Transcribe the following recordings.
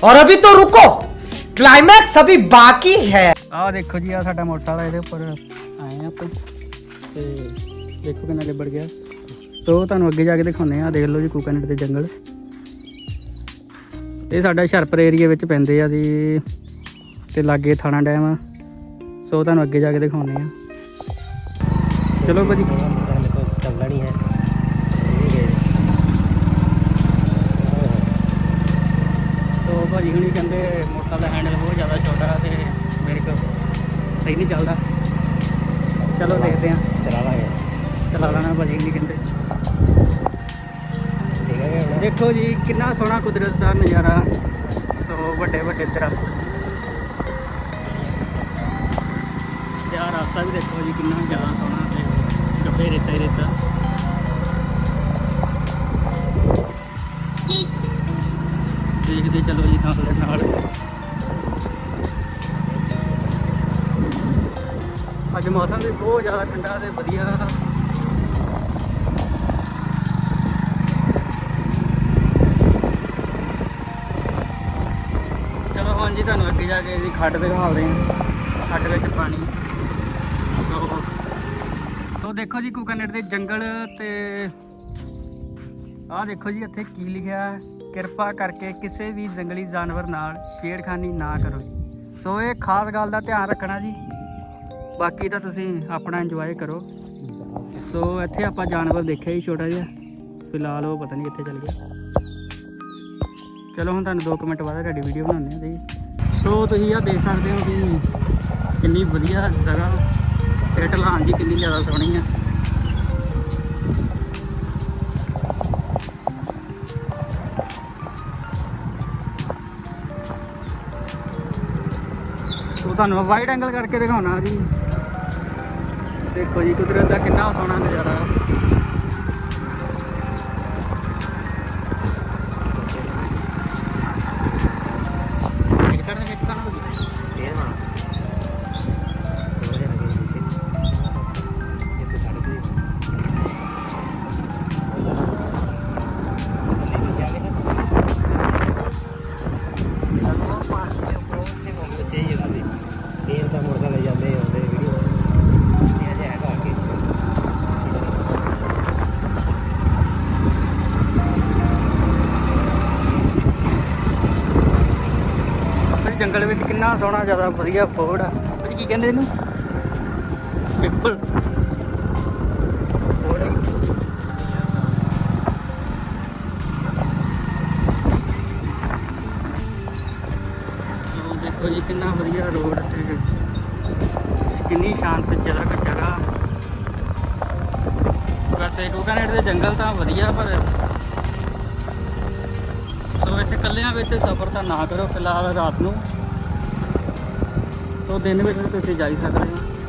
और अभी तो रुको क्लाइमैक्स अभी बाकी है ਆਹ ਦੇਖੋ ਜੀ ਆ ਸਾਡਾ ਮੋਟਰਸਾਈਕਲ ਇਹਦੇ ਉੱਪਰ ਆਏ ਆ ਆਪਾਂ ਤੇ ਦੇਖੋ ਕਿੰਨਾ ਲਿਬੜ ਗਿਆ ਤੋ ਤੁਹਾਨੂੰ ਅੱਗੇ ਜਾ ਕੇ ਦਿਖਾਉਂਦੇ ਆ ਦੇਖ ਲਓ ਜੀ ਕੋਕਨਟ ਦੇ ਜੰਗਲ ਇਹ ਸਾਡਾ ਹੁਸ਼ਿਆਰਪੁਰ ਏਰੀਆ ਵਿੱਚ ਪੈਂਦੇ ਆ ਜੀ ਤੇ ਲਾਗੇ ਥਾਣਾ ਡੈਮ ਆ ਸੋ ਤੁਹਾਨੂੰ ਅੱਗੇ ਜਾ ਕੇ ਦਿਖਾਉਂਦੇ ਆ ਚਲੋ ਭਾਜੀ ਚੱਲਣਾ ਨਹੀਂ ਹੈ ਸਹੀ ਨਹੀਂ ਚੱਲਦਾ। ਚਲੋ ਦੇਖਦੇ ਆ ਚਲਾ ਲਾਂਗੇ। ਚਲਾ ਲੈਣਾ ਭਾਜੀ ਹੁਣੀ ਕਹਿੰਦੇ। ਦੇਖੋ ਜੀ ਕਿੰਨਾ ਸੋਹਣਾ ਕੁਦਰਤ ਦਾ ਨਜ਼ਾਰਾ। ਸੋ ਵੱਡੇ ਵੱਡੇ ਦਰਖਤ। ਆਹ ਰਸਤਾ ਵੀ ਦੇਖੋ ਜੀ ਕਿੰਨਾ ਜ਼ਿਆਦਾ ਸੋਹਣਾ ਤੇ ਗੱਬੇ ਰੇਤਾ ਹੀ ਰੇਤਾ। ਦੇਖਦੇ ਚਲੋ ਜੀ ਨਾਲ ਨਾਲ। ਅੱਜ ਮੌਸਮ ਵੀ ਬਹੁਤ ਜ਼ਿਆਦਾ ਠੰਡਾ ਤੇ ਵਧੀਆ। ਚਲੋ ਹੁਣ ਜੀ ਤੁਹਾਨੂੰ ਅੱਗੇ ਜਾ ਕੇ ਜੀ ਖੱਡ ਦਿਖਾਉਂਦੇ ਹਾਂ, ਖੱਡ ਵਿੱਚ ਪਾਣੀ। ਸੋ ਸੋ ਦੇਖੋ ਜੀ ਕੋਕਨਟ ਦੇ ਜੰਗਲ ਤੇ ਆਹ ਦੇਖੋ ਜੀ ਇੱਥੇ ਕੀ ਲਿਖਿਆ ਕਿਰਪਾ ਕਰਕੇ ਕਿਸੇ ਵੀ ਜੰਗਲੀ ਜਾਨਵਰ ਨਾਲ ਛੇੜਖਾਨੀ ਨਾ ਕਰੋ ਜੀ। ਸੋ ਇਹ ਖਾਸ ਗੱਲ ਦਾ ਧਿਆਨ ਰੱਖਣਾ ਜੀ। ਬਾਕੀ ਤਾਂ ਤੁਸੀਂ ਆਪਣਾ ਇੰਜੋਏ ਕਰੋ। ਸੋ ਇੱਥੇ ਆਪਾਂ ਜਾਨਵਰ ਦੇਖਿਆ ਜੀ ਛੋਟਾ ਜਿਹਾ। ਫਿਲਹਾਲ ਉਹ ਪਤਾ ਨਹੀਂ ਕਿੱਥੇ ਚਲ ਗਿਆ। ਚਲੋ ਹੁਣ ਤੁਹਾਨੂੰ 2 ਮਿੰਟ ਬਾਅਦ ਤੁਹਾਡੀ ਵੀਡੀਓ ਬਣਾਉਂਦੇ ਹਾਂ ਜੀ। ਸੋ ਤੁਸੀਂ ਆ ਦੇਖ ਸਕਦੇ ਹੋ ਕਿ ਕਿੰਨੀ ਵਧੀਆ ਜਗ੍ਹਾ। ਤੇ ਢਲਾਨ ਜੀ ਕਿੰਨੀ ਜ਼ਿਆਦਾ ਸੋਹਣੀ ਆ। ਸੋ ਤੁਹਾਨੂੰ ਵਾਈਡ ਐਂਗਲ ਕਰਕੇ ਦਿਖਾਉਣਾ ਜੀ। ਦੇਖੋ ਜੀ ਕੁਦਰਤ ਦਾ ਕਿੰਨਾ ਸੋਹਣਾ ਨਜ਼ਾਰਾ। ਇੱਕ ਜੰਗਲ ਵਿੱਚ ਕਿੰਨਾ ਸੋਹਣਾ, ਜ਼ਿਆਦਾ ਵਧੀਆ ਫੋੜ ਆ। ਭਾਜੀ ਕੀ ਕਹਿੰਦੇ ਇਹਨੂੰ? ਪਿੱਪਲ ਦੇਖੋ ਜੀ, ਕਿੰਨਾ ਵਧੀਆ ਰੋਡ ਤੇ ਕਿੰਨੀ ਸ਼ਾਂਤ, ਜਗ੍ਹਾ ਜਗ੍ਹਾ ਵੈਸੇ ਕੋਕਾਨੇਟ ਦੇ ਜੰਗਲ ਤਾਂ ਵਧੀਆ, ਪਰ ਸੋ ਇੱਥੇ ਕੱਲਿਆਂ ਵਿੱਚ ਸਫ਼ਰ ਤਾਂ ਨਾ ਕਰੋ, ਫਿਲਹਾਲ ਰਾਤ ਨੂੰ। ਸੋ ਦਿਨ ਵਿੱਚ ਵੀ ਤੁਸੀਂ ਜਾਈ ਸਕਦੇ ਹੋ।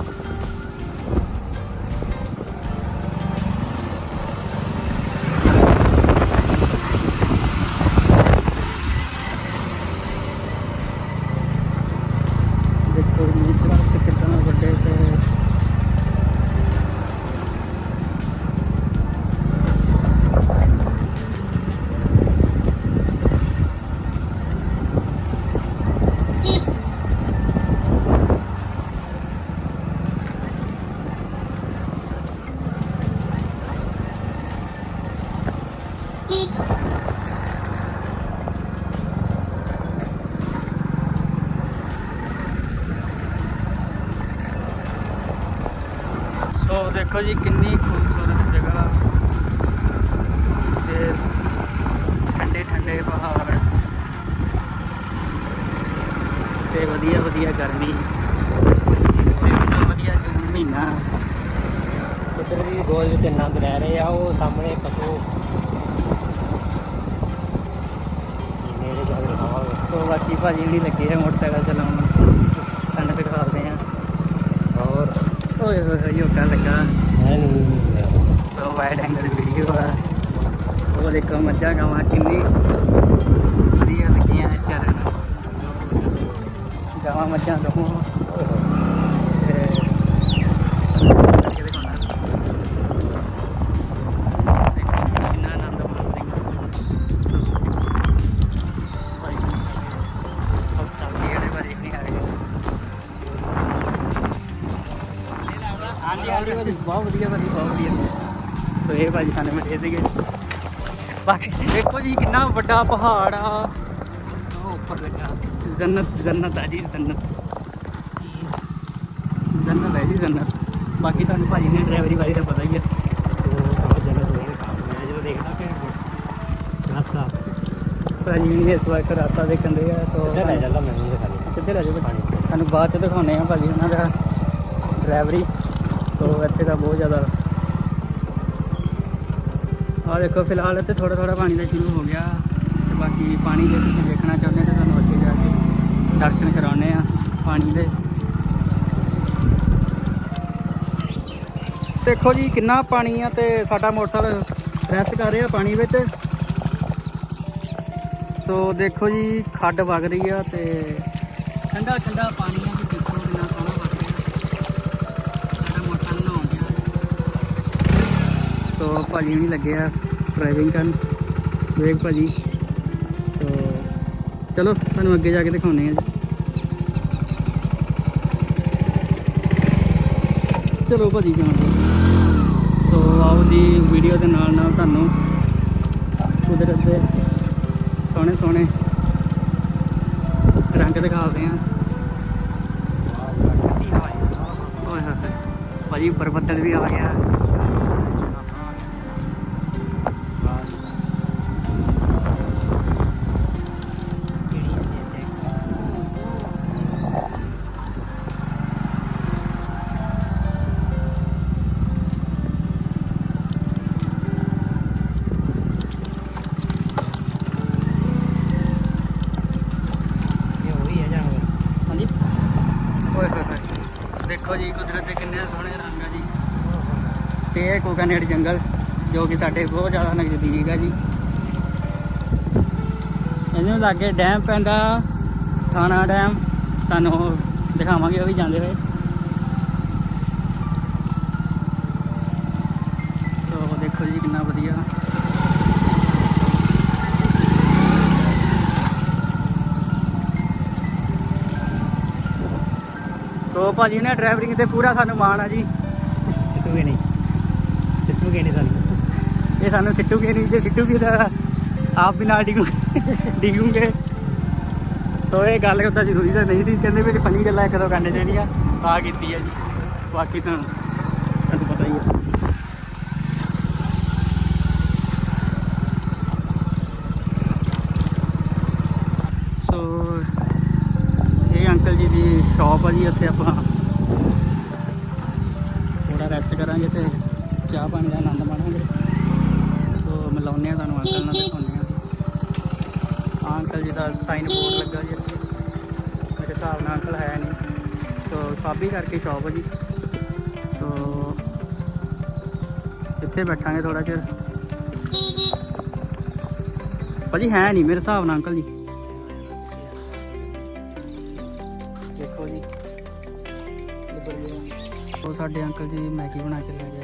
ਦੇਖੋ ਜੀ ਕਿੰਨੀ ਖੂਬਸੂਰਤ ਜਗ੍ਹਾ ਤੇ ਠੰਡੇ ਠੰਡੇ ਪਹਾੜ ਤੇ ਵਧੀਆ ਵਧੀਆ ਗਰਮੀ। ਤੇ ਵਧੀਆ ਜੂਨ ਮਹੀਨਾ। ਉਧਰ ਵੀ ਗੋਲ ਵਿੱਚ ਆਨੰਦ ਲੈ ਰਹੇ ਆ ਉਹ ਸਾਹਮਣੇ ਪਸ਼ੂ। ਮੇਰੇ ਖਾਵਾਂਗੇ ਸੋ ਬਾਕੀ ਭਾਜੀ ਜਿਹੜੀ ਲੱਗੇ ਆ ਮੋਟਰਸਾਈਕਲ ਚਲਾਉਣ। ਤੁਹਾਨੂੰ ਦਿਖਾਉਂਦੇ ਆ। ਔਰ ਓਏ ਹੋਏ ਹੋਏ ਯੋਗਾ ਲੱਗਾ and so wide angle video ਆ ਉਹ ਬਾਕੀ ਦੇਖੋ ਜੀ ਕਿੰਨਾ ਵੱਡਾ ਪਹਾੜ ਆ। ਉਹ ਉੱਪਰ ਲੱਗਾ। ਜੰਨਤ ਜੰਨਤ ਆ ਜੀ ਜੰਨਤ। ਜੰਨਤ ਹੈ ਜੀ ਜੰਨਤ। ਬਾਕੀ ਤੁਹਾਨੂੰ ਭਾਜੀ ਨੇ ਡਰਾਈਵਰੀ ਬਾਰੇ ਤਾਂ ਪਤਾ ਹੀ ਹੈ ਭਾਜੀ ਨੇ ਇਸ ਵਾਰ ਰਾਤਾ ਦੇਖਣ ਦੇ ਆ ਸੋ ਸਿੱਧਾ ਲੈ ਚੱਲਾ ਮੈਨੂੰ ਦਿਖਾ ਦੇ ਸਿੱਧੇ ਜਾਓ ਚ। ਤੁਹਾਨੂੰ ਬਾਅਦ ਚ ਦਿਖਾਉਣੇ ਆ ਭਾਜੀ ਉਹਨਾਂ ਦਾ ਡਰਾਈਵਰੀ। ਸੋ ਇੱਥੇ ਤਾਂ ਬਹੁਤ ਜ਼ਿਆਦਾ ਆ ਦੇਖੋ ਫਿਲਹਾਲ ਇੱਥੇ ਥੋੜਾ ਥੋੜਾ ਪਾਣੀ ਦਾ ਸ਼ੁਰੂ ਹੋ ਗਿਆ ਤੇ ਬਾਕੀ ਪਾਣੀ ਜੇ ਤੁਸੀਂ ਦੇਖਣਾ ਚਾਹੁੰਦੇ ਹੋ ਤਾਂ ਤੁਹਾਨੂੰ ਅੱਗੇ ਜਾ ਕੇ ਦਰਸ਼ਨ ਕਰਾਉਣੇ ਆ ਪਾਣੀ ਦੇ। ਦੇਖੋ ਜੀ ਕਿੰਨਾ ਪਾਣੀ ਆ ਤੇ ਸਾਡਾ ਮੋਟਰਸਾਈਕਲ ਰੈਸਟ ਕਰ ਰਿਹਾ ਪਾਣੀ ਵਿੱਚ। ਸੋ ਦੇਖੋ ਜੀ ਖੱਡ ਵਗ ਰਹੀ ਆ ਤੇ ਠੰਡਾ ਠੰਡਾ ਪਾਣੀ ਆ ਜੀ, ਦੇਖੋ ਕਿੰਨਾ ਸੋਹਣਾ ਵਗ ਰਿਹਾ। ਸਾਡਾ ਮੋਟਰਸਾਈਕਲ ਨਹਾਉਣ ਡਿਆ। ਸੋ ਭਾਜੀ ਨਹੀਂ ਲੱਗਿਆ ਡਰਾਈਵਿੰਗ ਕਰਨ। ਵੇਗ ਭਾਜੀ। ਸੋ ਚਲੋ ਤੁਹਾਨੂੰ ਅੱਗੇ ਜਾ ਕੇ ਦਿਖਾਉਂਦੇ ਆ ਜੀ। ਚਲੋ ਭਾਜੀ ਕਿਉਂ ਸੋ ਆਓ ਦੀ ਵੀਡੀਓ ਦੇ ਨਾਲ ਨਾਲ ਤੁਹਾਨੂੰ ਕੁਦਰਤ ਦੇ ਸੋਹਣੇ ਸੋਹਣੇ ਰੰਗ ਦਿਖਾਉਂਦੇ ਆ ਭਾਜੀ ਉੱਪਰ ਬੱਦਲ ਵੀ ਆ ਗਿਆ। ਕੋਕਾਨੇਟ ਜੰਗਲ, ਜੋ ਕਿ ਸਾਡੇ ਬਹੁਤ ਜ਼ਿਆਦਾ ਨਜ਼ਦੀਕ ਹੈ ਜੀ। ਇਹਨੂੰ ਲਾਗੇ ਡੈਮ ਪੈਂਦਾ, ਥਾਣਾ ਡੈਮ, ਤੁਹਾਨੂੰ ਦਿਖਾਵਾਂਗੇ, ਉਹ ਵੀ ਜਾਂਦੇ ਹੋਏ। ਸੋ ਦੇਖੋ ਜੀ ਕਿੰਨਾ ਵਧੀਆ। ਸੋ ਭਾਜੀ ਨੇ ਡਰਾਈਵਰਿੰਗ ਤੇ ਪੂਰਾ ਸਾਨੂੰ ਮਾਣ ਆ ਜੀ। ਸਿੱਟੂਗੇ ਨਹੀਂ ਸਾਨੂੰ। ਇਹ ਸਾਨੂੰ ਸਿੱਟੂਗੇ ਨਹੀਂ, ਜੇ ਸਿੱਟੂਗੇ ਤਾਂ ਆਪ ਵੀ ਨਾਲ ਡਿਗੂ ਡਿਗੂਗੇ। ਸੋ ਇਹ ਗੱਲ ਕਰਦਾ ਜ਼ਰੂਰੀ ਤਾਂ ਨਹੀਂ ਸੀ, ਕਹਿੰਦੇ ਵਿੱਚ ਫਨੀ ਗੱਲਾਂ ਇੱਕ ਦੋ ਕਰਨੇ ਚਾਹੀਦੀਆਂ ਆ ਕੀਤੀ ਹੈ ਜੀ। ਬਾਕੀ ਤਾਂ ਤੁਹਾਨੂੰ ਪਤਾ ਹੀ ਹੈ ਸੋ ਇਹ ਅੰਕਲ ਜੀ ਦੀ ਸ਼ਾਪ ਆ ਜੀ, ਉੱਥੇ ਆਪਾਂ ਥੋੜਾ ਰੈਸਟ ਕਰਾਂਗੇ ਤੇ ਚਾਹ ਪਾਣੀ ਦਾ ਆਨੰਦ ਮਾਣਾਂਗੇ? ਸੋ ਮਿਲਾਉਂਦੇ ਆ ਤੁਹਾਨੂੰ ਅੰਕਲ ਨਾਲ, ਦਿਖਾਉਂਦੇ ਆ ਆਹ ਅੰਕਲ ਜੀ ਦਾ ਸਾਈਨ ਬੋਰਡ ਲੱਗਾ ਜੀ ਇੱਥੇ। ਮੇਰੇ ਹਿਸਾਬ ਨਾਲ ਅੰਕਲ ਹੈ ਨਹੀਂ। ਸੋ ਸਾਬੀ ਕਰਕੇ ਸ਼ਾਪ ਜੀ। ਸੋ ਇੱਥੇ ਬੈਠਾਂਗੇ ਥੋੜਾ ਚਿਰ। ਭਾਜੀ ਹੈ ਨਹੀਂ ਮੇਰੇ ਹਿਸਾਬ ਨਾਲ ਅੰਕਲ ਜੀ। ਦੇਖੋ ਜੀ। ਉਹ ਸਾਡੇ ਅੰਕਲ ਜੀ ਮੈਗੀ ਬਣਾ ਕੇ ਲੈ ਗਏ।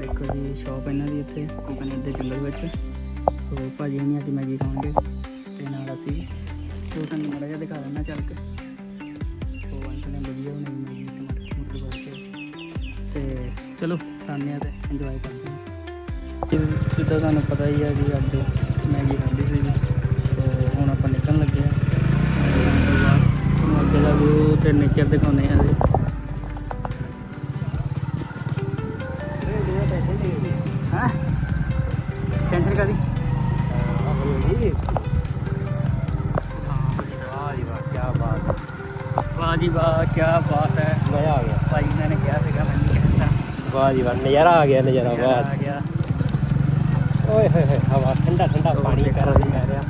ਦੇਖੋ ਜੀ ਸ਼ਾਪ ਇਹਨਾਂ ਦੀ ਇੱਥੇ ਕੋਕਨਟ ਦੇ ਜੰਗਲ ਵਿੱਚ। ਸੋ ਭਾਜੀ ਹੁਣੀ ਅੱਜ ਮੈਗੀ ਖਾਣਗੇ ਤੇ ਨਾਲ ਅਸੀਂ ਸੋ ਤੁਹਾਨੂੰ ਮਾੜਾ ਜਿਹਾ ਦਿਖਾ ਦਿੰਦਾ ਚੱਲ ਕੇ। ਸੋ ਅੰਕਲ ਨੇ ਵਧੀਆ ਬਣਾਈ ਮੈਗੀ ਟਮਾਟਰ ਟਮਾਟਰ ਪਾ ਕੇ। ਤੇ ਚਲੋ, ਖਾਂਦੇ ਆ ਤੇ ਇੰਜੋਏ ਕਰਦੇ ਹਾਂ ਜਿ- ਜਿੱਦਾਂ ਤੁਹਾਨੂੰ ਪਤਾ ਹੀ ਹੈ ਕਿ ਅੱਜ ਮੈਗੀ ਖਾਧੀ ਸੀ ਸੋ ਹੁਣ ਆਪਾਂ ਨਿਕਲਣ ਲੱਗੇ ਆ। ਤੁਹਾਨੂੰ ਅੱਗੇ ਦਾ ਵਿਊ ਤੇ ਨੇਚਰ ਦਿਖਾਉਂਦੇ ਆ ਜੀ। ਵਾਹ ਜੀ ਵਾਹ ਨਜ਼ਾਰਾ ਆ ਗਿਆ ਨਜ਼ਾਰਾ ਆ ਵਾਹ ਗਿਆ। ਓਏ ਹੋਏ ਹੋਏ ਹਵਾ ਠੰਡਾ ਠੰਡਾ ਪਾਣੀ ਕਰ ਰਿਹਾ।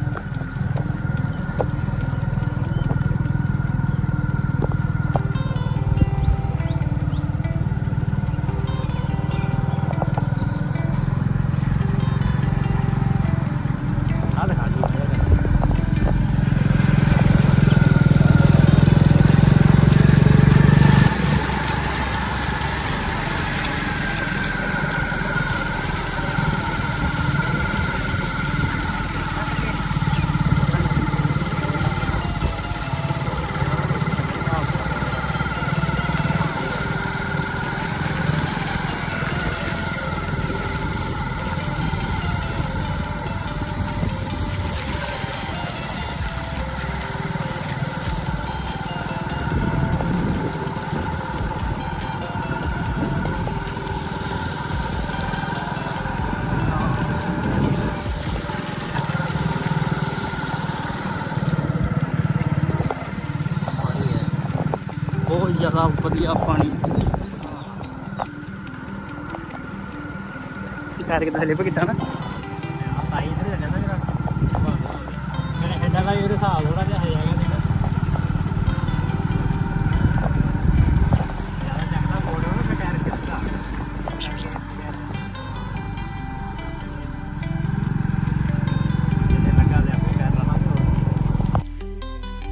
ਜ਼ਿਆਦਾ ਵਧੀਆ ਪਾਣੀ। ਪੈਰ ਕਿਤੇ ਸਲਿਪ ਕੀਤਾ ਨਾ ਆਈ ਤੇ ਜਾਂਦਾ ਜਰਾ ਮੇਰੇ ਹੈਡਾਂ ਦਾ ਵੀ ਹਿਸਾਬ ਥੋੜਾ ਜਿਹਾ ਹੈ ਜਾਏਗਾ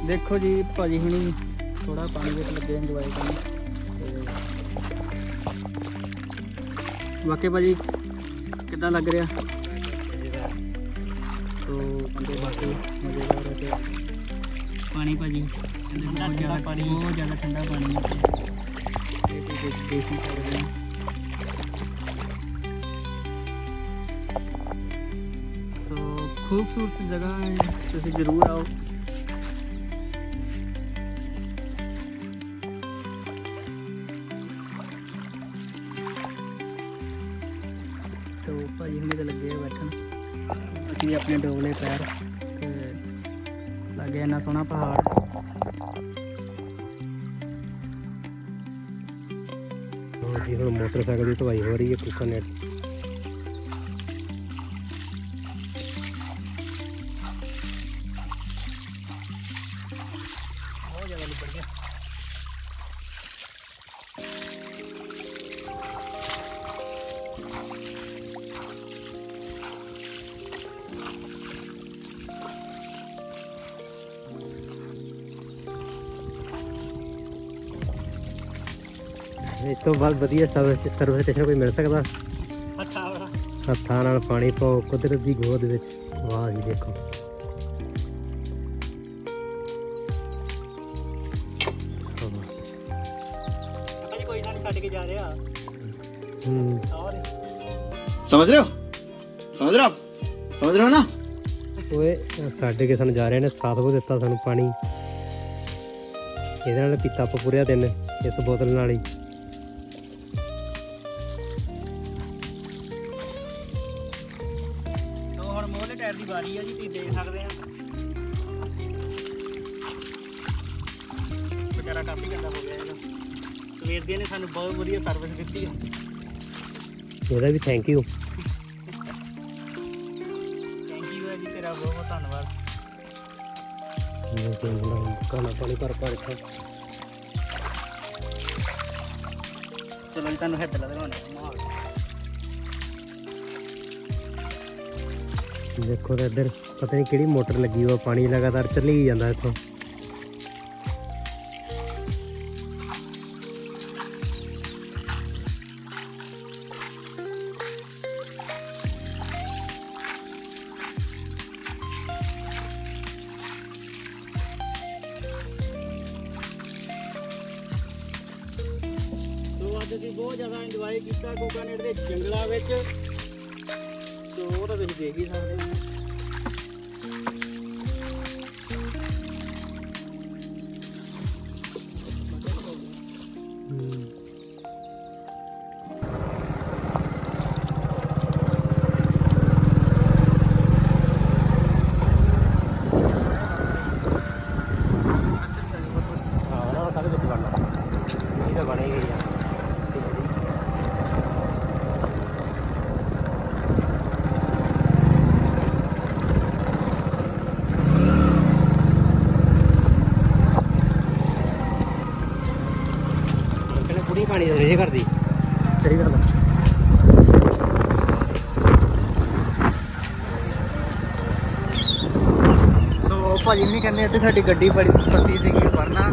ਦੇਖੋ ਜੀ, ਭਾਜੀ ਹੁਣੀ ਥੋੜਾ ਪਾਣੀ ਵਿੱਚ ਲੱਗੇ ਇੰਜੋਏ ਕਰਨ ਤੇ ਵਾਕਈ ਭਾਜੀ ਕਿੱਦਾਂ ਲੱਗ ਰਿਹਾ ਤੋ ਬੰਦੇ ਬਾਕੀ ਮਜ਼ੇਦਾਰ ਹੈ ਤੇ ਪਾਣੀ ਭਾਜੀ ਕਹਿੰਦੇ ਬਹੁਤ ਜ਼ਿਆਦਾ ਪਾਣੀ ਬਹੁਤ ਜ਼ਿਆਦਾ ਠੰਡਾ ਪਾਣੀ ਹੈ ਤੇ ਇਹ ਵੀ ਦੇਖ ਭਾਜੀ ਹੁਣੇ ਤੇ ਲੱਗੇ ਆ ਬੈਠਣ। ਅਸੀਂ ਵੀ ਆਪਣੇ ਡੋਗਲੇ ਪੈਰ ਤੇ ਲੱਗੇ ਇੰਨਾ ਸੋਹਣਾ ਪਹਾੜ। ਜੀ ਹੁਣ ਮੋਟਰਸਾਈਕਲ ਦੀ ਧਵਾਈ ਹੋ ਰਹੀ ਹੈ ਕੁੱਕਰ ਨੇ ਬਹੁਤ ਜ਼ਿਆਦਾ ਲਿਬੜ ਗਿਆ। ਤੋਂ ਬਾਅਦ ਵਧੀਆ ਸਰਵਿਸ ਸਰਵਿਸ ਸਟੇਸ਼ਨ ਕੋਈ ਮਿਲ ਸਕਦਾ? ਹੱਥਾਂ ਨਾਲ। ਪਾਣੀ ਪਾਓ ਕੁਦਰਤ ਦੀ ਗੋਦ ਵਿੱਚ। ਵਾਹ ਜੀ ਦੇਖੋ। ਸਮਝ ਰਹੇ ਹੋ? ਸਮਝ ਰਹੇ ਹੋ ਸਮਝ ਰਹੇ ਹੋ ਨਾ? ਓਏ ਸਾਡੇ ਕੇ ਸਾਨੂੰ ਜਾ ਰਹੇ ਨੇ ਸਾਥ ਕੋ ਦਿੱਤਾ ਸਾਨੂੰ ਪਾਣੀ। ਇਹਦੇ ਨਾਲ ਪੀਤਾ ਪੂਰਿਆ ਦਿਨ ਇਸ ਬੋਤਲ ਨਾਲ ਹੀ। ਦੀ ਵਾਰੀ ਆ ਜੀ ਤੁਸੀਂ ਦੇਖ ਸਕਦੇ ਆ। ਵਿਚਾਰਾ ਕਾਫੀ ਗੰਦਾ ਹੋ ਗਿਆ ਇਹਦਾ। ਸਵੇਰ ਦੀਆਂ ਨੇ ਸਾਨੂੰ ਬਹੁਤ ਵਧੀਆ ਸਰਵਿਸ ਦਿੱਤੀ ਆ। ਇਹਦਾ ਵੀ ਥੈਂਕ ਯੂ ਥੈਂਕ ਯੂ ਜੀ ਤੇਰਾ ਬਹੁਤ ਬਹੁਤ ਧੰਨਵਾਦ। ਕਾਨਾ ਪਾਣੀ ਭਰ ਭਰ ਕੇ। ਚਲੋ ਜੀ ਤੁਹਾਨੂੰ ਹੈਡ ਲਗਾਉਣਾ ਮਾਹੌਲ। ਦੇਖੋ ਤਾਂ ਇੱਧਰ ਪਤਾ ਨਹੀਂ ਕਿਹੜੀ ਮੋਟਰ ਲੱਗੀ ਹੋਆ ਪਾਣੀ ਲਗਾਤਾਰ ਚੱਲੀ ਜਾਂਦਾ ਇੱਥੋਂ। ਕਹਿੰਦੇ ਕਹਾਣੀ ਥੋੜੀ ਜਿਹੀ ਕਰਦੀ। ਸਹੀ ਗੱਲ ਆ। ਸੋ ਭਾਜੀ ਨਹੀਂ ਕਹਿੰਦੇ ਇੱਥੇ ਸਾਡੀ ਗੱਡੀ ਬੜੀ ਫਸੀ ਸੀਗੀ ਵਰਨਾ।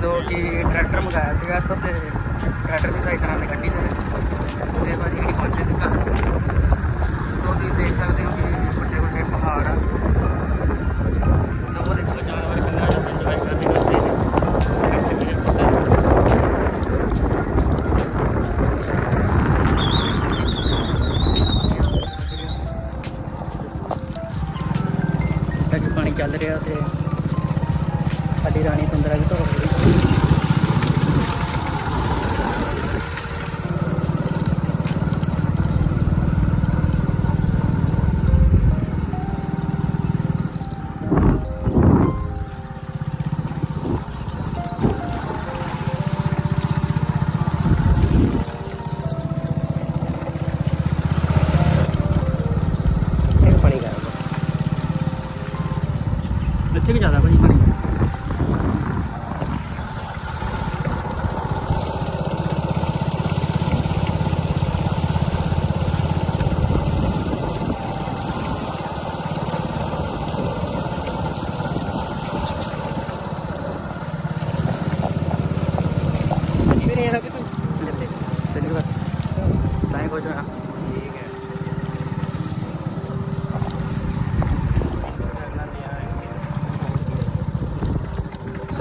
ਸੋ ਕਿ ਟਰੈਕਟਰ ਮੰਗਾਇਆ ਸੀਗਾ ਇੱਥੋਂ ਤੇ ਟਰੈਕਟਰ ਵੀ ਸਾਈਡ ਨਾਲ ਗੱਡੀ ਤੇ। ਤੇ ਭਾਜੀ ਨਹੀਂ ਪਹੁੰਚੇ ਸੀ ਸੋ ਤੁਸੀਂ ਦੇਖ ਸਕਦੇ ਹੋ ਕਿ ਵੱਡੇ ਵੱਡੇ ਪਹਾੜ ਆ। ਚੱਲ ਰਿਹਾ ਤੇ ਸਾਡੀ ਰਾਣੀ ਸੁੰਦਰਾ ਵੀ ਧੋ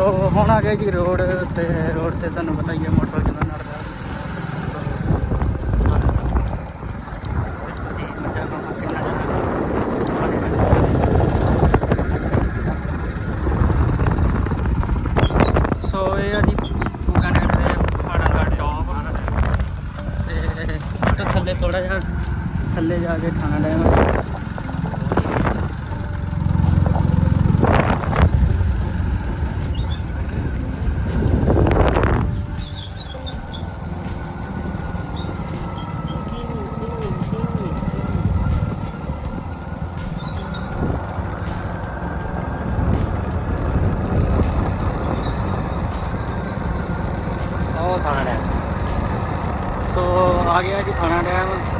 ਸੋ ਹੁਣ ਆ ਗਏ ਜੀ ਰੋਡ ਤੇ ਰੋਡ ਤੇ ਤੁਹਾਨੂੰ ਪਤਾ ਹੀ ਹੈ ਗਿਆ ਜੀ ਥਾਣਾ ਡੈਮ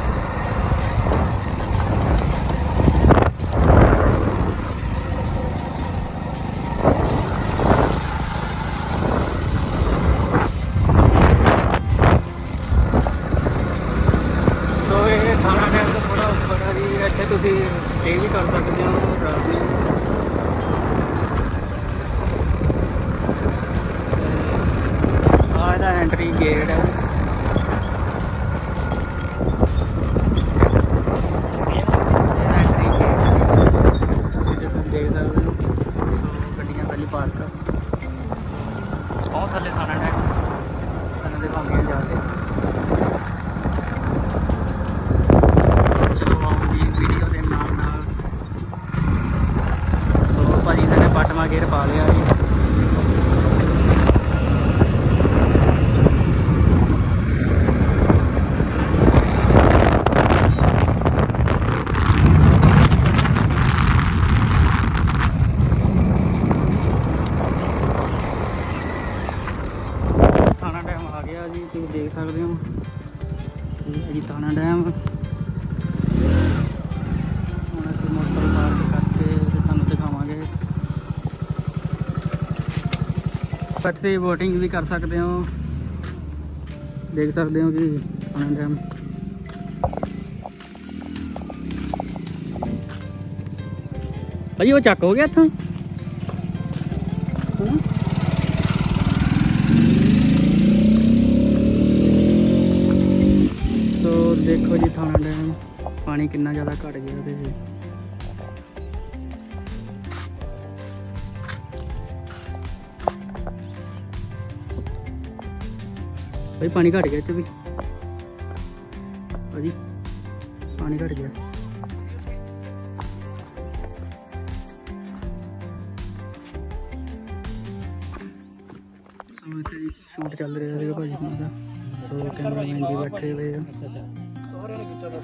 ਦੇਖ ਸਕਦੇ ਹੋ। ਇਹ ਹੈ ਜੀ ਥਾਣਾ ਡੈਮ। ਹੁਣ ਅਸੀਂ ਮੋਟਰ ਪਾਰਕ ਕਰਕੇ ਤੁਹਾਨੂੰ ਦਿਖਾਵਾਂਗੇ। ਇੱਥੇ VOTING ਵੀ ਕਰ ਸਕਦੇ ਹੋ। ਦੇਖ ਸਕਦੇ ਹੋ ਕਿ ਥਾਣਾ ਡੈਮ। ਭਾਜੀ ਉਹ ਚੱਕ ਹੋ ਗਿਆ ਇੱਥੋਂ? ਦੇਖੋ ਜੀ ਥਾਣਾ ਡੈਮ ਪਾਣੀ ਕਿੰਨਾ ਜ਼ਿਆਦਾ ਘਟ ਗਿਆ ਉਹਦੇ ਵਿੱਚ। ਭਾਈ ਪਾਣੀ ਘਟ ਗਿਆ ਇੱਥੇ ਵੀ। ਭਾਜੀ, ਪਾਣੀ ਘਟ ਗਿਆ। ਸੋ ਇੱਥੇ ਸ਼ੂਟ ਚੱਲ ਰਿਹਾ ਸੀਗਾ ਭਾਜੀ ਦਾ। ਸੋ ਕੈਮਰਾਮੈਨ ਜੀ ਬੈਠੇ ਹੋਏ ਆ। 허리를 기점으로